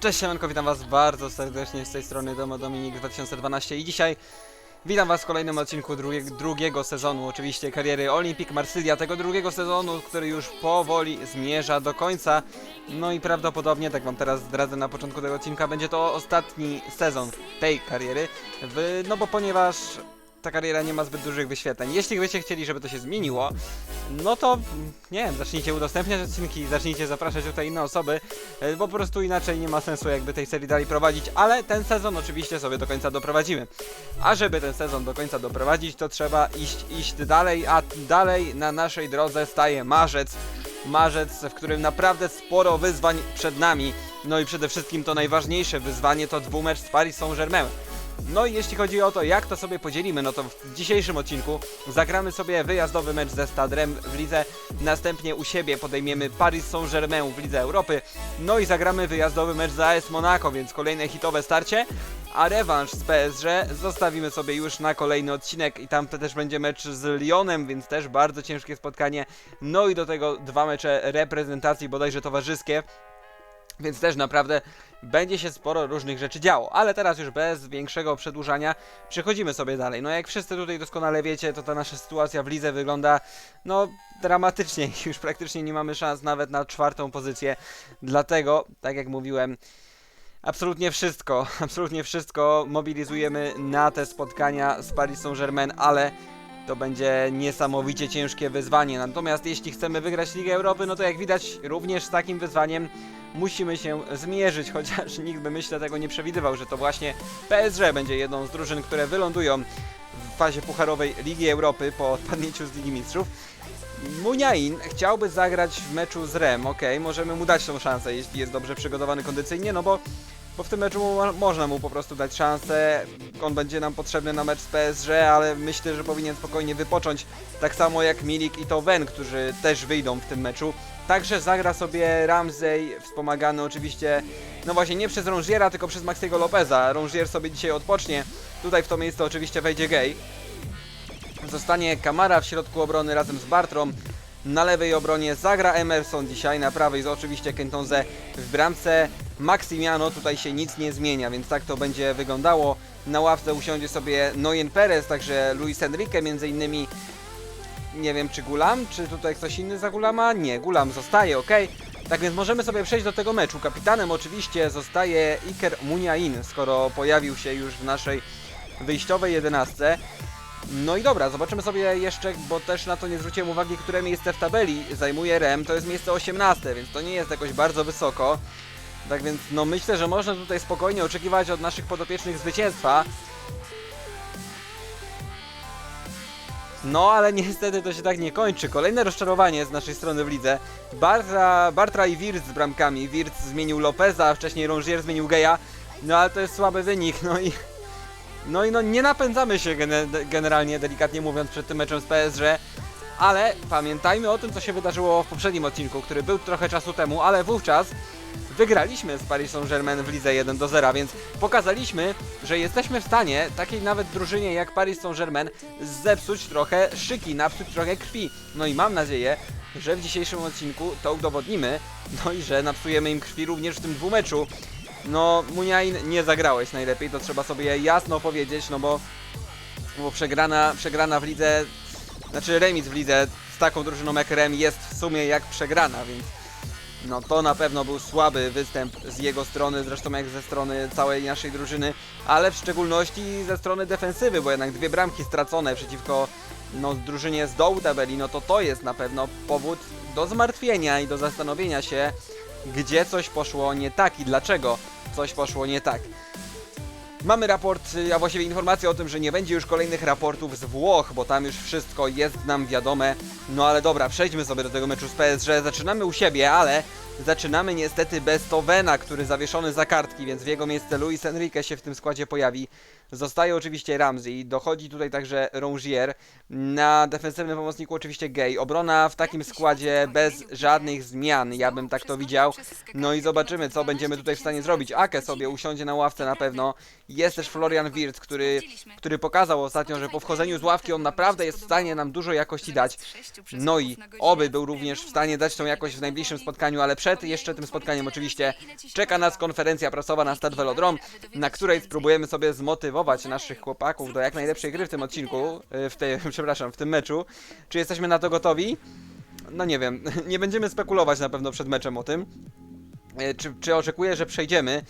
Cześć siemanko, witam was bardzo serdecznie z tej strony Domo Dominik 2012 i dzisiaj witam was w kolejnym odcinku drugie, drugiego sezonu oczywiście kariery Olympic Marsylia, tego drugiego sezonu, który już powoli zmierza do końca. No i prawdopodobnie, tak wam teraz zdradzę na początku tego odcinka, będzie to ostatni sezon tej kariery, w, no bo ponieważ ta kariera nie ma zbyt dużych wyświetleń. Jeśli byście chcieli, żeby to się zmieniło, no to nie wiem, zacznijcie udostępniać odcinki, zacznijcie zapraszać tutaj inne osoby, e, bo po prostu inaczej nie ma sensu jakby tej serii dalej prowadzić, ale ten sezon oczywiście sobie do końca doprowadzimy. A żeby ten sezon do końca doprowadzić, to trzeba iść, iść dalej, a dalej na naszej drodze staje marzec. Marzec, w którym naprawdę sporo wyzwań przed nami. No i przede wszystkim to najważniejsze wyzwanie to dwumecz z Paris Saint-Germain. No i jeśli chodzi o to, jak to sobie podzielimy, no to w dzisiejszym odcinku zagramy sobie wyjazdowy mecz ze Stadrem w lidze, następnie u siebie podejmiemy Paris Saint-Germain w Lidze Europy, no i zagramy wyjazdowy mecz z AS Monaco, więc kolejne hitowe starcie, a rewanż z PSG zostawimy sobie już na kolejny odcinek i tam też będzie mecz z Lyonem, więc też bardzo ciężkie spotkanie, no i do tego dwa mecze reprezentacji bodajże towarzyskie, więc też naprawdę będzie się sporo różnych rzeczy działo. Ale teraz już bez większego przedłużania przechodzimy sobie dalej. No jak wszyscy tutaj doskonale wiecie, to ta nasza sytuacja w lidze wygląda no dramatycznie. Już praktycznie nie mamy szans nawet na czwartą pozycję. Dlatego, tak jak mówiłem, absolutnie wszystko, absolutnie wszystko mobilizujemy na te spotkania z Paris Saint-Germain, ale to będzie niesamowicie ciężkie wyzwanie. Natomiast jeśli chcemy wygrać Ligę Europy, no to jak widać również z takim wyzwaniem musimy się zmierzyć, chociaż nikt by myślę tego nie przewidywał, że to właśnie PSG będzie jedną z drużyn, które wylądują w fazie pucharowej Ligi Europy po odpadnięciu z Ligi Mistrzów. Muniain chciałby zagrać w meczu z Rem, ok, możemy mu dać tą szansę, jeśli jest dobrze przygotowany kondycyjnie, no bo, bo w tym meczu mu, można mu po prostu dać szansę, on będzie nam potrzebny na mecz z PSG, ale myślę, że powinien spokojnie wypocząć, tak samo jak Milik i Towen, którzy też wyjdą w tym meczu. Także zagra sobie Ramsey, wspomagany oczywiście, no właśnie nie przez Rongiera, tylko przez Maxiego Lopeza. Rongier sobie dzisiaj odpocznie, tutaj w to miejsce oczywiście wejdzie Gay. Zostanie Kamara w środku obrony razem z Bartrą. Na lewej obronie zagra Emerson dzisiaj, na prawej jest oczywiście Kentonze w bramce. Maximiano tutaj się nic nie zmienia, więc tak to będzie wyglądało. Na ławce usiądzie sobie Noyen Perez, także Luis Enrique między innymi. Nie wiem czy Gulam, czy tutaj ktoś inny za Gulama? Nie, Gulam zostaje, ok. Tak więc możemy sobie przejść do tego meczu. Kapitanem oczywiście zostaje Iker Muniain, skoro pojawił się już w naszej wyjściowej jedenastce. No i dobra, zobaczymy sobie jeszcze, bo też na to nie zwróciłem uwagi, które miejsce w tabeli zajmuje Rem. To jest miejsce 18, więc to nie jest jakoś bardzo wysoko. Tak więc no myślę, że można tutaj spokojnie oczekiwać od naszych podopiecznych zwycięstwa. No, ale niestety to się tak nie kończy. Kolejne rozczarowanie z naszej strony w lidze. Bartra, Bartra i Wirtz z bramkami. Wirtz zmienił Lopeza, a wcześniej Rongier zmienił Geja. No ale to jest słaby wynik, no i... No i no nie napędzamy się gene, generalnie, delikatnie mówiąc, przed tym meczem z PSG. Ale pamiętajmy o tym, co się wydarzyło w poprzednim odcinku, który był trochę czasu temu, ale wówczas wygraliśmy z Paris Saint-Germain w lidze 1 do 0, więc pokazaliśmy, że jesteśmy w stanie takiej nawet drużynie jak Paris Saint-Germain zepsuć trochę szyki, napsuć trochę krwi. No i mam nadzieję, że w dzisiejszym odcinku to udowodnimy, no i że napsujemy im krwi również w tym dwumeczu. No, Muniain, nie zagrałeś najlepiej, to trzeba sobie jasno powiedzieć, no bo, bo przegrana, przegrana w lidze, znaczy remis w lidze z taką drużyną jak Rem jest w sumie jak przegrana, więc no to na pewno był słaby występ z jego strony, zresztą jak ze strony całej naszej drużyny, ale w szczególności ze strony defensywy, bo jednak dwie bramki stracone przeciwko no, drużynie z dołu tabeli, no to to jest na pewno powód do zmartwienia i do zastanowienia się, gdzie coś poszło nie tak i dlaczego coś poszło nie tak. Mamy raport, y, a właściwie informację o tym, że nie będzie już kolejnych raportów z Włoch, bo tam już wszystko jest nam wiadome. No ale dobra, przejdźmy sobie do tego meczu z PSG. Zaczynamy u siebie, ale zaczynamy niestety bez Tovena, który zawieszony za kartki, więc w jego miejsce Luis Enrique się w tym składzie pojawi. Zostaje oczywiście Ramsey, dochodzi tutaj także Rongier. Na defensywnym pomocniku oczywiście Gay. Obrona w takim składzie bez żadnych zmian, ja bym tak to widział. No i zobaczymy, co będziemy tutaj w stanie zrobić. Ake sobie usiądzie na ławce na pewno. Jest też Florian Wirtz, który, który pokazał ostatnio, że po wchodzeniu z ławki on naprawdę jest w stanie nam dużo jakości dać. No i oby był również w stanie dać tą jakość w najbliższym spotkaniu, ale przed przed jeszcze tym spotkaniem oczywiście czeka nas konferencja prasowa na Stad Velodrom, na której spróbujemy sobie zmotywować naszych chłopaków do jak najlepszej gry w tym odcinku, y, w tej, przepraszam, w tym meczu. Czy jesteśmy na to gotowi? No nie wiem, nie będziemy spekulować na pewno przed meczem o tym. E, Czy, czy oczekuję, że przejdziemy?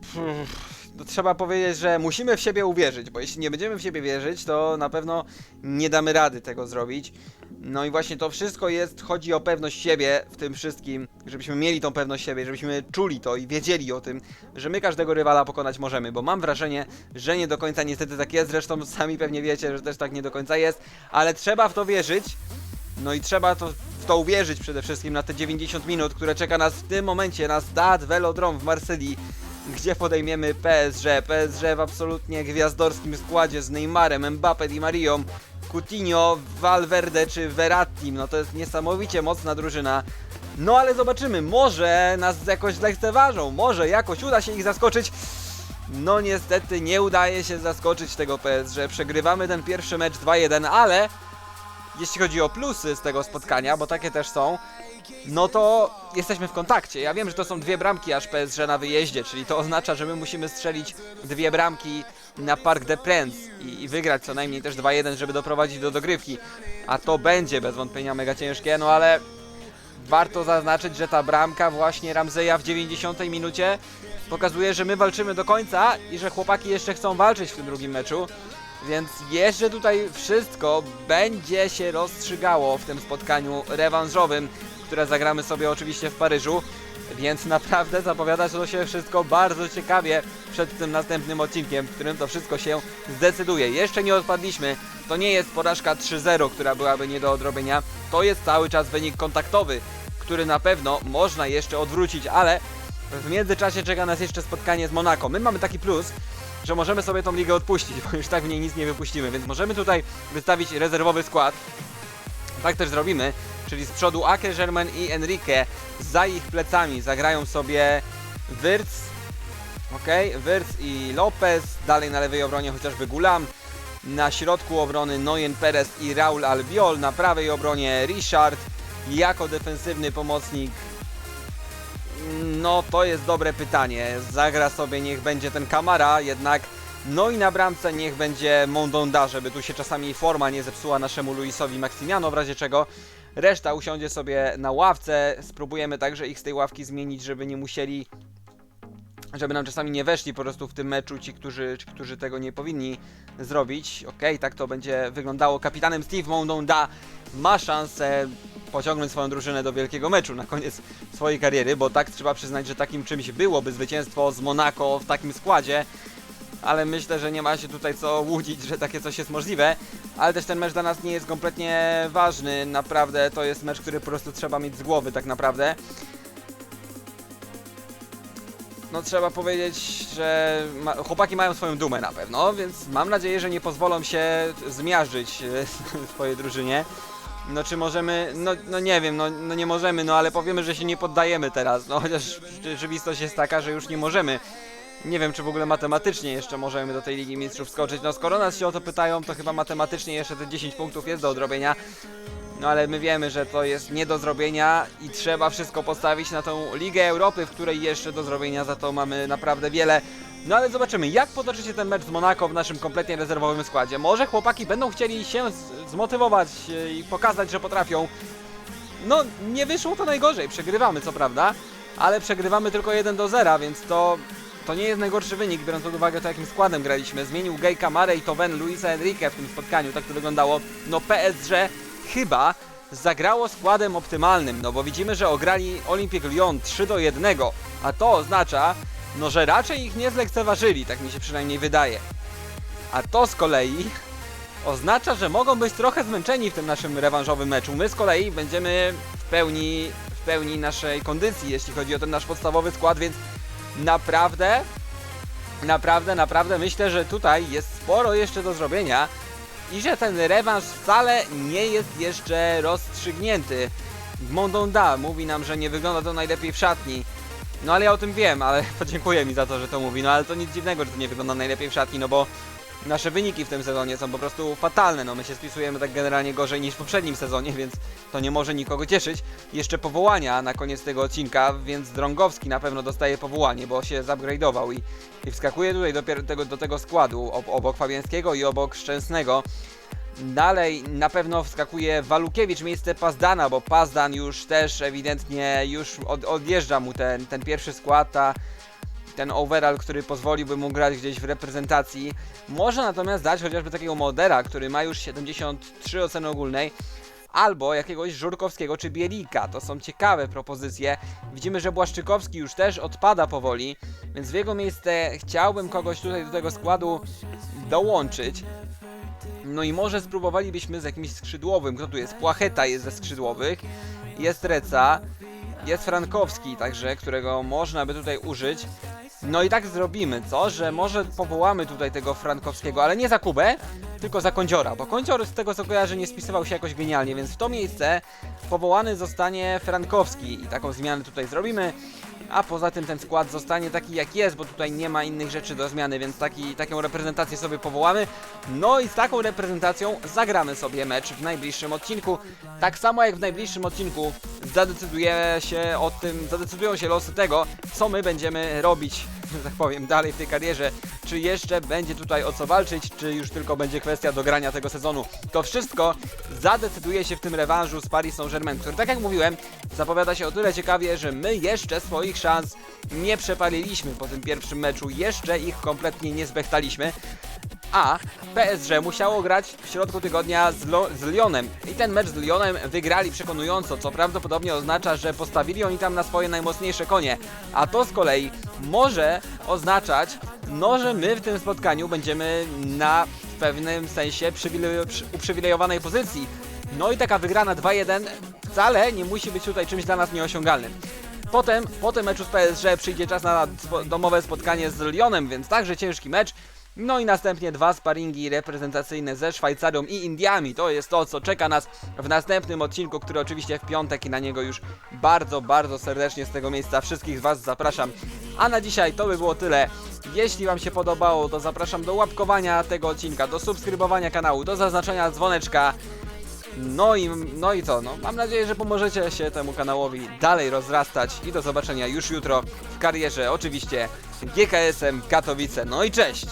Pff, trzeba powiedzieć, że musimy w siebie uwierzyć, bo jeśli nie będziemy w siebie wierzyć, to na pewno nie damy rady tego zrobić. No i właśnie to wszystko jest, chodzi o pewność siebie w tym wszystkim, żebyśmy mieli tą pewność siebie, żebyśmy czuli to i wiedzieli o tym, że my każdego rywala pokonać możemy, bo mam wrażenie, że nie do końca niestety tak jest, zresztą sami pewnie wiecie, że też tak nie do końca jest, ale trzeba w to wierzyć, no i trzeba to, w to uwierzyć przede wszystkim na te 90 minut, które czeka nas w tym momencie na Stade Velodrome w Marsylii, gdzie podejmiemy PSG. PSG w absolutnie gwiazdorskim składzie z Neymarem, Mbappé Di Marią, Coutinho, Valverde czy Verratti. No to jest niesamowicie mocna drużyna. No ale zobaczymy, może nas jakoś zlekceważą, może jakoś uda się ich zaskoczyć. No niestety nie udaje się zaskoczyć tego PSG. Przegrywamy ten pierwszy mecz 2-1, ale jeśli chodzi o plusy z tego spotkania, bo takie też są, no to jesteśmy w kontakcie. Ja wiem, że to są dwie bramki aż PSG na wyjeździe, czyli to oznacza, że my musimy strzelić dwie bramki na Parc des Princes i, i wygrać co najmniej też 2-1, żeby doprowadzić do dogrywki. A to będzie bez wątpienia mega ciężkie, no ale warto zaznaczyć, że ta bramka właśnie Ramzeja w 90 minucie pokazuje, że my walczymy do końca i że chłopaki jeszcze chcą walczyć w tym drugim meczu. Więc jeszcze tutaj wszystko będzie się rozstrzygało w tym spotkaniu rewanżowym, które zagramy sobie oczywiście w Paryżu. Więc naprawdę zapowiada to się wszystko bardzo ciekawie przed tym następnym odcinkiem, w którym to wszystko się zdecyduje. Jeszcze nie odpadliśmy. To nie jest porażka 3-0, która byłaby nie do odrobienia. To jest cały czas wynik kontaktowy, który na pewno można jeszcze odwrócić, ale w międzyczasie czeka nas jeszcze spotkanie z Monako. My mamy taki plus, że możemy sobie tą ligę odpuścić, bo już tak w niej nic nie wypuścimy, więc możemy tutaj wystawić rezerwowy skład. Tak też zrobimy, czyli z przodu Ake, Germain i Enrique, za ich plecami zagrają sobie Wirtz, ok, Wirtz i Lopez, dalej na lewej obronie chociażby Gulam, na środku obrony Noyen Perez i Raul Albiol, na prawej obronie Richard, jako defensywny pomocnik no to jest dobre pytanie. Zagra sobie niech będzie ten Kamara, jednak no i na bramce niech będzie Mondonda, żeby tu się czasami forma nie zepsuła naszemu Luisowi Maksimiano, w razie czego reszta usiądzie sobie na ławce. Spróbujemy także ich z tej ławki zmienić, żeby nie musieli żeby nam czasami nie weszli po prostu w tym meczu ci, którzy, ci, którzy tego nie powinni zrobić. Okej, tak to będzie wyglądało. Kapitanem Steve Mondonda ma szansę pociągnąć swoją drużynę do wielkiego meczu na koniec swojej kariery, bo tak trzeba przyznać, że takim czymś byłoby zwycięstwo z Monaco w takim składzie. Ale myślę, że nie ma się tutaj co łudzić, że takie coś jest możliwe. Ale też ten mecz dla nas nie jest kompletnie ważny. Naprawdę to jest mecz, który po prostu trzeba mieć z głowy tak naprawdę. No trzeba powiedzieć, że ma, chłopaki mają swoją dumę na pewno, więc mam nadzieję, że nie pozwolą się zmiażdżyć e, swojej drużynie. No czy możemy, no, no nie wiem, no, no nie możemy, no ale powiemy, że się nie poddajemy teraz, no chociaż rzeczywistość jest taka, że już nie możemy. Nie wiem, czy w ogóle matematycznie jeszcze możemy do tej Ligi Mistrzów skoczyć. No skoro nas się o to pytają, to chyba matematycznie jeszcze te 10 punktów jest do odrobienia. No ale my wiemy, że to jest nie do zrobienia i trzeba wszystko postawić na tą Ligę Europy, w której jeszcze do zrobienia za to mamy naprawdę wiele. No ale zobaczymy, jak potoczy się ten mecz z Monako w naszym kompletnie rezerwowym składzie. Może chłopaki będą chcieli się zmotywować e, i pokazać, że potrafią. No, nie wyszło to najgorzej, przegrywamy co prawda, ale przegrywamy tylko 1 do 0, więc to, to nie jest najgorszy wynik, biorąc pod uwagę to jakim składem graliśmy. Zmienił Gay Kamare i Toven Luisa Enrique w tym spotkaniu, tak to wyglądało. No PSG chyba zagrało składem optymalnym, no bo widzimy, że ograli Olympique Lyon 3 do 1, a to oznacza, no że raczej ich nie zlekceważyli, tak mi się przynajmniej wydaje. A to z kolei oznacza, że mogą być trochę zmęczeni w tym naszym rewanżowym meczu. My z kolei będziemy w pełni, w pełni naszej kondycji, jeśli chodzi o ten nasz podstawowy skład, więc naprawdę, naprawdę, naprawdę myślę, że tutaj jest sporo jeszcze do zrobienia i że ten rewanż wcale nie jest jeszcze rozstrzygnięty. Mondonda mówi nam, że nie wygląda to najlepiej w szatni. No ale ja o tym wiem, ale podziękuję mi za to, że to mówi. No ale to nic dziwnego, że to nie wygląda najlepiej w szatni, no bo nasze wyniki w tym sezonie są po prostu fatalne. No my się spisujemy tak generalnie gorzej niż w poprzednim sezonie, więc to nie może nikogo cieszyć. Jeszcze powołania na koniec tego odcinka, więc Drągowski na pewno dostaje powołanie, bo się zupgrade'ował i, i wskakuje tutaj dopiero tego, do tego składu ob, obok Fabiańskiego i obok Szczęsnego. Dalej na pewno wskakuje Walukiewicz, miejsce Pazdana, bo Pazdan już też ewidentnie już od, odjeżdża mu ten, ten pierwszy skład, ta, ten overall, który pozwoliłby mu grać gdzieś w reprezentacji. Może natomiast dać chociażby takiego Modera, który ma już 73 oceny ogólnej, albo jakiegoś Żurkowskiego czy Bielika. To są ciekawe propozycje. Widzimy, że Błaszczykowski już też odpada powoli, więc w jego miejsce chciałbym kogoś tutaj do tego składu dołączyć. No i może spróbowalibyśmy z jakimś skrzydłowym. Kto tu jest? Płacheta jest ze skrzydłowych. Jest Reca. Jest Frankowski, także którego można by tutaj użyć. No i tak zrobimy, co? Że może powołamy tutaj tego Frankowskiego, ale nie za Kubę, tylko za Kądziora, bo Kądzior z tego co kojarzę nie spisywał się jakoś genialnie, więc w to miejsce powołany zostanie Frankowski i taką zmianę tutaj zrobimy. A poza tym ten skład zostanie taki jak jest, bo tutaj nie ma innych rzeczy do zmiany, więc taki, taką reprezentację sobie powołamy. No i z taką reprezentacją zagramy sobie mecz w najbliższym odcinku. Tak samo jak w najbliższym odcinku zadecyduje się o tym, zadecydują się losy tego, co my będziemy robić, że tak powiem, dalej w tej karierze. Czy jeszcze będzie tutaj o co walczyć, czy już tylko będzie kwestia dogrania tego sezonu. To wszystko zadecyduje się w tym rewanżu z Paris Saint-Germain, który tak jak mówiłem, zapowiada się o tyle ciekawie, że my jeszcze swoich szans nie przepaliliśmy po tym pierwszym meczu, jeszcze ich kompletnie nie zbechtaliśmy. A PSG musiało grać w środku tygodnia z, Lo- z Lyonem. I ten mecz z Lyonem wygrali przekonująco, co prawdopodobnie oznacza, że postawili oni tam na swoje najmocniejsze konie. A to z kolei może oznaczać, no, że my w tym spotkaniu będziemy na pewnym sensie przywile- przy- uprzywilejowanej pozycji. No i taka wygrana 2-1 wcale nie musi być tutaj czymś dla nas nieosiągalnym. Potem, po tym meczu z PSG przyjdzie czas na domowe spotkanie z Lyonem, więc także ciężki mecz. No i następnie dwa sparingi reprezentacyjne ze Szwajcarią i Indiami. To jest to, co czeka nas w następnym odcinku, który oczywiście w piątek i na niego już bardzo, bardzo serdecznie z tego miejsca wszystkich Was zapraszam. A na dzisiaj to by było tyle. Jeśli Wam się podobało, to zapraszam do łapkowania tego odcinka, do subskrybowania kanału, do zaznaczenia dzwoneczka. No i, no i co? No, mam nadzieję, że pomożecie się temu kanałowi dalej rozrastać i do zobaczenia już jutro w karierze, oczywiście GKS-em Katowice. No i cześć!